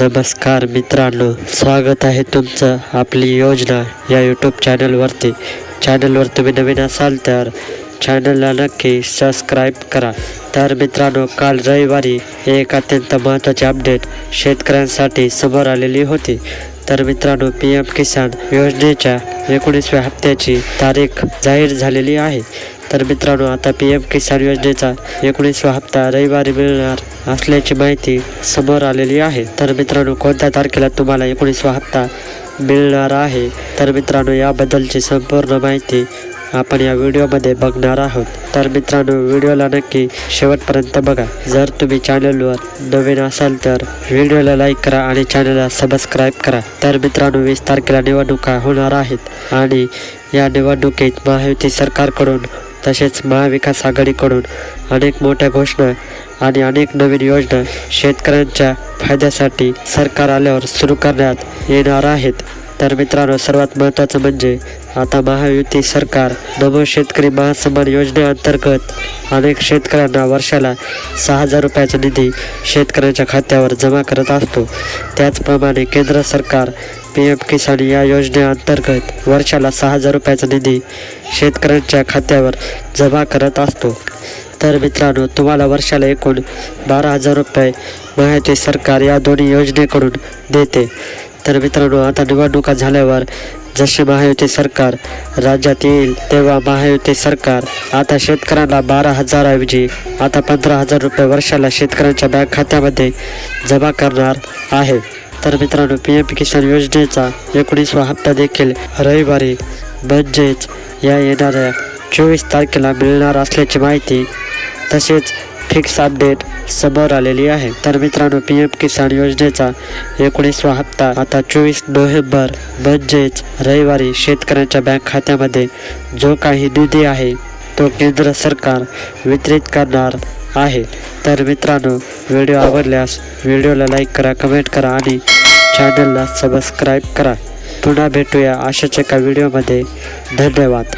नमस्कार मित्रांनो स्वागत आहे तुमचं आपली योजना या यूट्यूब चॅनलवरती चॅनलवर तुम्ही नवीन असाल तर चॅनलला नक्की सबस्क्राईब करा. तर मित्रांनो काल रविवारी एक अत्यंत महत्त्वाची अपडेट शेतकऱ्यांसाठी समोर आलेली होती. तर मित्रांनो पी एम किसान योजनेच्या एकोणीसव्या हप्त्याची तारीख जाहीर झालेली आहे. तर मित्रांनो आता पी एम किसान योजनेचा एकोणीसवा हप्ता रविवारी मिळणार असल्याची माहिती समोर आलेली आहे. तर मित्रांनो कोणत्या तारखेला तुम्हाला एकोणीसवा हप्ता मिळणार आहे? तर मित्रांनो याबद्दलची संपूर्ण माहिती आपण या व्हिडिओमध्ये बघणार आहोत. तर मित्रांनो व्हिडिओला नक्की शेवटपर्यंत बघा. जर तुम्ही चॅनलवर नवीन असाल तर व्हिडिओला लाईक करा आणि चॅनलला सबस्क्राईब करा. तर मित्रांनो वीस तारखेला निवडणुका होणार आहेत आणि या निवडणुकीत महायुती सरकारकडून तसेच महाविकास आघाडीकडून अनेक मोठ्या घोषणा आणि अनेक नवीन योजना शेतकऱ्यांच्या फायद्यासाठी सरकार आल्यावर सुरू करण्यात येणार आहेत. तर मित्रांनो सर्वात महत्त्वाचं म्हणजे आता महायुती सरकार नमो शेतकरी महासन्मान योजनेअंतर्गत अनेक शेतकऱ्यांना वर्षाला सहा हजार रुपयाचा निधी शेतकऱ्यांच्या खात्यावर जमा करत असतो. त्याचप्रमाणे केंद्र सरकार पी एम किसान या योजनेअंतर्गत वर्षाला सहा हजार रुपयाचा निधी शेतकऱ्यांच्या खात्यावर जमा करत असतो. तर मित्रांनो तुम्हाला वर्षाला एकूण बारा हजार रुपये महायुती सरकार या दोन्ही योजनेकडून देते. तर मित्रांनो आता निवडणुका झाल्यावर जसे महायुती सरकार राज्यात येईल तेव्हा महायुती सरकार आता शेतकऱ्यांना बारा हजारऐवजी आता पंधरा हजार रुपये वर्षाला शेतकऱ्यांच्या बँक खात्यामध्ये जमा करणार आहे. तर मित्रांनो पी एम किसान योजनेचा एकोणीसवा हप्ता देखील रविवारी म्हणजेच या येणाऱ्या चोवीस तारखेला मिळणार असल्याची माहिती तसेच फिक्स अपडेट समोर आलेली आहे. तर मित्रांनो पी एम किसान योजनेचा एकोणीसवा हप्ता आता चोवीस नोव्हेंबर म्हणजेच रविवारी शेतकऱ्यांच्या बँक खात्यामध्ये जो काही निधी आहे तो केंद्र सरकार वितरित करणार आहे. तर मित्रांनो व्हिडिओ आवडल्यास व्हिडिओला लाईक करा कमेंट करा आणि चॅनलला सबस्क्राईब करा. पुन्हा भेटूया अशाच एका व्हिडिओमध्ये. धन्यवाद.